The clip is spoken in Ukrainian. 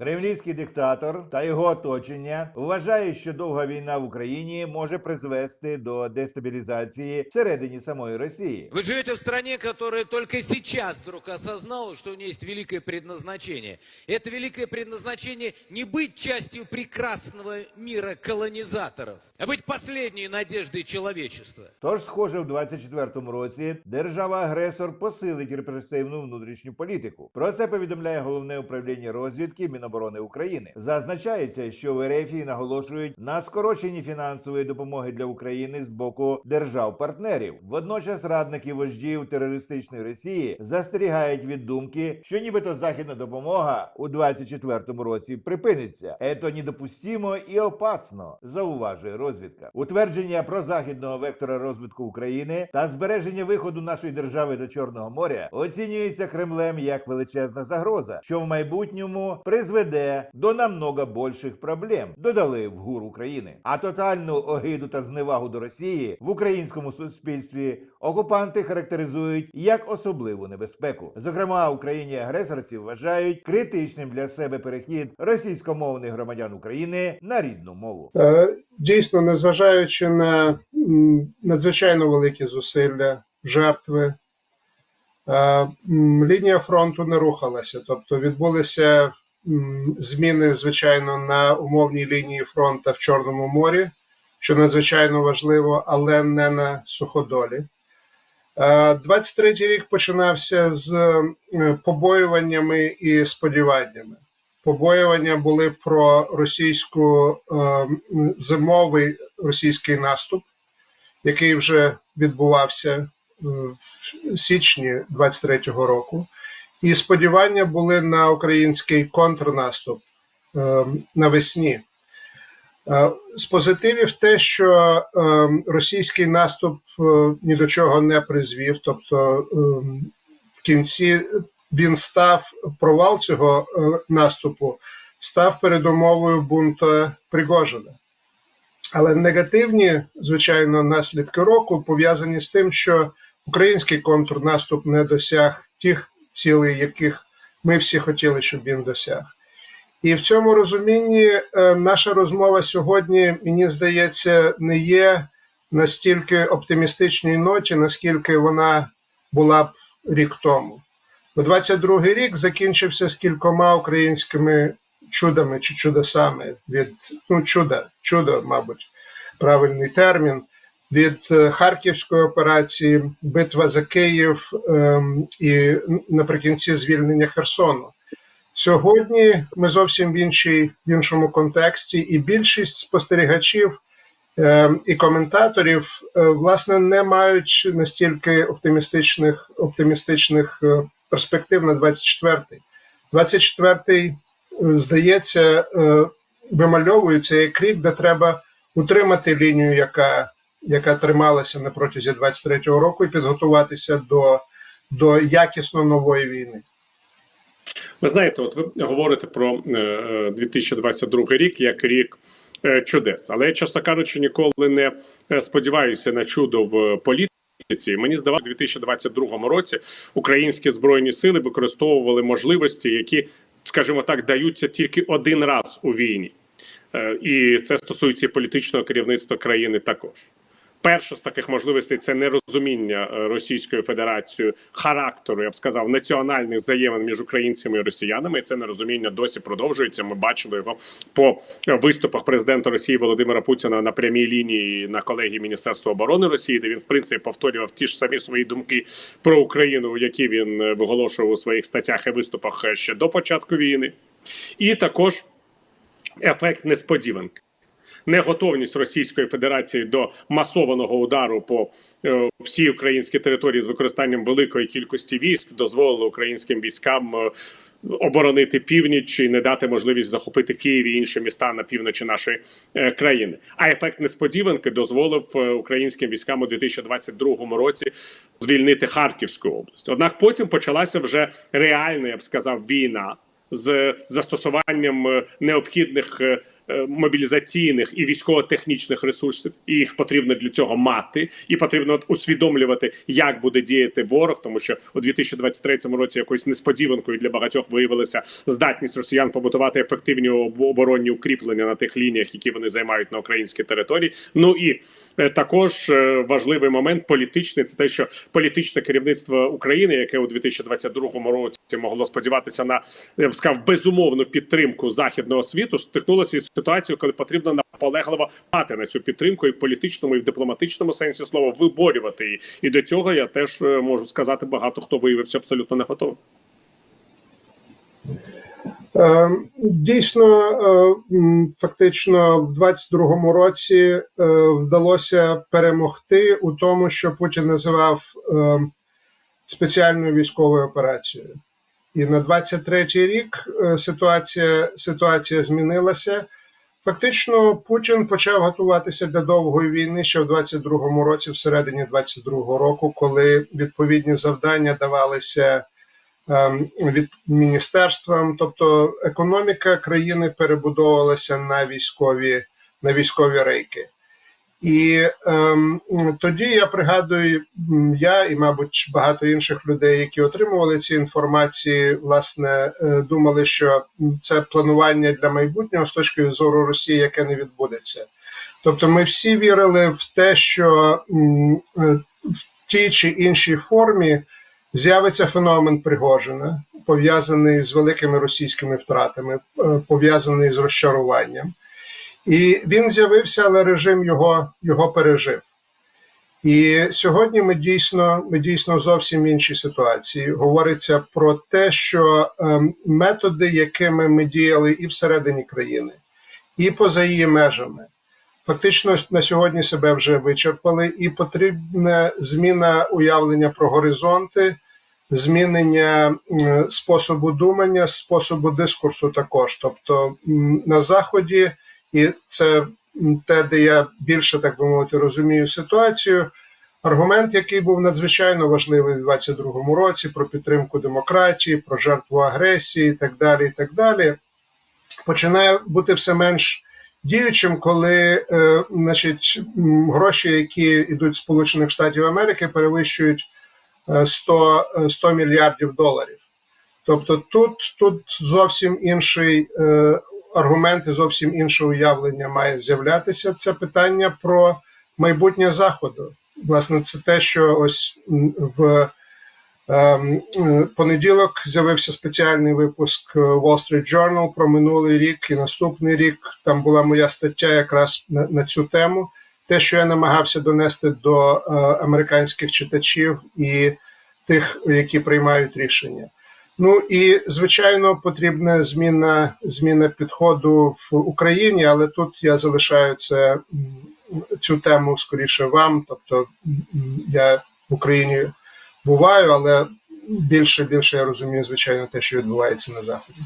Кремлівський диктатор та його оточення вважають, що довга війна в Україні може призвести до дестабілізації всередині самої Росії. Вы живете в стране, которая только сейчас вдруг осознала, что у нее есть великое предназначение. И это великое предназначение не быть частью прекрасного мира колонизаторов, а быть последней надеждой человечества. Тож, схоже, в 24-му році держава-агресор посилить репресивну внутрішню політику. Про це повідомляє головне управління розвідки Міноборони України. Зазначається, що в РФ наголошують на скороченні фінансової допомоги для України з боку держав-партнерів. Водночас радники вождів терористичної Росії застерігають від думки, що нібито західна допомога у 24-му році припиниться. Ето недопустимо і опасно, зауважує розвідка. Утвердження про західного вектора розвитку України та збереження виходу нашої держави до Чорного моря оцінюється Кремлем як величезна загроза, що в майбутньому призведе до намного більших проблем. Додали в ГУР України. А тотальну огиду та зневагу до Росії в українському суспільстві окупанти характеризують як особливу небезпеку. Зокрема, Україні агресорці вважають критичним для себе перехід російськомовних громадян України на рідну мову. Е, Дійсно, незважаючи на надзвичайно великі зусилля, жертви, е, лінія фронту не рухалася. Тобто відбулися зміни, звичайно, на умовній лінії фронту в Чорному морі, що надзвичайно важливо, але не на суходолі. Е, 23-й рік починався з е, побоюваннями і сподіваннями побоювання були про російську е, зимовий російський наступ, який вже відбувався е, в січні 23-го року, і сподівання були на український контрнаступ е, навесні. Е, З позитивів те, що е, російський наступ е, ні до чого не призвів, тобто е, в кінці він став провал цього е, наступу, став передумовою бунту Пригожина. Але негативні, звичайно, наслідки року пов'язані з тим, що український контрнаступ не досяг тих цілей, яких ми всі хотіли, щоб він досяг. І в цьому розумінні е, наша розмова сьогодні, мені здається, не є настільки оптимістичній ноті, наскільки вона була б рік тому. Бо 22-й рік закінчився з кількома українськими чудами чи чудесами від ну, чуда, чудо, мабуть, правильний термін. Від е, Харківської операції, битва за Київ ем, і наприкінці звільнення Херсону. Сьогодні ми зовсім в, іншій, в іншому контексті, і більшість спостерігачів е, і коментаторів е, власне не мають настільки оптимістичних, оптимістичних е, перспектив на 24-й. 24-й, е, здається, вимальовується як рік, де треба утримати лінію, яка, яка трималася на протязі 23-го року, і підготуватися до, до якісно нової війни. Ви знаєте, от ви говорите про е, е, 2022 рік як рік е, чудес, але я, чесно кажучи, ніколи не е, сподіваюся на чудо в політиці. Мені здавалося, у 2022 році українські збройні сили використовували можливості, які, скажімо так, даються тільки один раз у війні, Е, і це стосується політичного керівництва країни також. Перша з таких можливостей це нерозуміння е, Російською Федерацією характеру, я б сказав, національних взаємин між українцями і росіянами. І це нерозуміння досі продовжується. Ми бачили його по виступах президента Росії Володимира Путіна на прямій лінії на колегії Міністерства оборони Росії, де він в принципі повторював ті ж самі свої думки про Україну, які він е, виголошував у своїх статтях і виступах е, ще до початку війни, і також ефект несподіванки неготовність Російської Федерації до масованого удару по е, всій українській території з використанням великої кількості військ дозволило українським військам е, оборонити північ і не дати можливість захопити Київ і інші міста на півночі нашої е, країни. А ефект несподіванки дозволив українським військам у 2022 році звільнити Харківську область. Однак потім почалася вже реальна, я б сказав, війна з застосуванням необхідних мобілізаційних і військово-технічних ресурсів, і їх потрібно для цього мати, і потрібно усвідомлювати, як буде діяти ворог, тому що у 2023 році якоюсь несподіванкою для багатьох виявилася здатність росіян побудувати ефективні оборонні укріплення на тих лініях, які вони займають на українській території. Ну і е, також е, важливий момент політичний це те, що політичне керівництво України, яке у 2022 році могло сподіватися на я б сказав безумовну підтримку західного світу, стикнулося із ситуацією, коли потрібно наполегливо мати на цю підтримку і в політичному, і в дипломатичному сенсі слова виборювати її. І до цього я теж е, можу сказати, багато хто виявився абсолютно не готовим. Е, Дійсно, е, фактично, в 22-му році е, вдалося перемогти у тому, що Путін називав е, спеціальною військовою операцією. І на 23-й рік ситуація, ситуація змінилася. Фактично, Путін почав готуватися для довгої війни ще в 22-му році, всередині 22-го року, коли відповідні завдання давалися ем, від міністерствам. Тобто економіка країни перебудовувалася на військові, на військові рейки. І ем, тоді я пригадую, я і, мабуть, багато інших людей, які отримували ці інформації, власне, е, думали, що це планування для майбутнього з точки зору Росії, яке не відбудеться. Тобто, ми всі вірили в те, що е, в тій чи іншій формі з'явиться феномен Пригожина, пов'язаний з великими російськими втратами, е, пов'язаний з розчаруванням. І він з'явився, але режим його, його пережив. І сьогодні ми дійсно, ми дійсно зовсім іншій ситуації. Говориться про те, що ем, методи, якими ми діяли і всередині країни, і поза її межами, фактично на сьогодні себе вже вичерпали, і потрібна зміна уявлення про горизонти, змінення способу думання, способу дискурсу також. Тобто на заході, і це те, де я більше так би мовити розумію ситуацію. Аргумент, який був надзвичайно важливий у 22-му році, про підтримку демократії, про жертву агресії, і так далі, і так далі, починає бути все менш діючим, коли е, значить, гроші, які йдуть з Сполучених Штатів Америки, перевищують е, 100, е, 100 мільярдів доларів. Тобто тут, тут зовсім інший е, аргумент і зовсім інше уявлення має з'являтися. Це питання про майбутнє заходу. Власне, це те, що ось в ем, понеділок з'явився спеціальний випуск е, Wall Street Journal про минулий рік і наступний рік. Там була моя стаття якраз на, на цю тему. Те, що я намагався донести до е, американських читачів і тих, які приймають рішення. Ну і звичайно потрібна зміна зміна підходу в Україні, але тут я залишаю це цю тему скоріше вам. Тобто я в Україні буваю, але більше більше я розумію, звичайно, те, що відбувається на заході.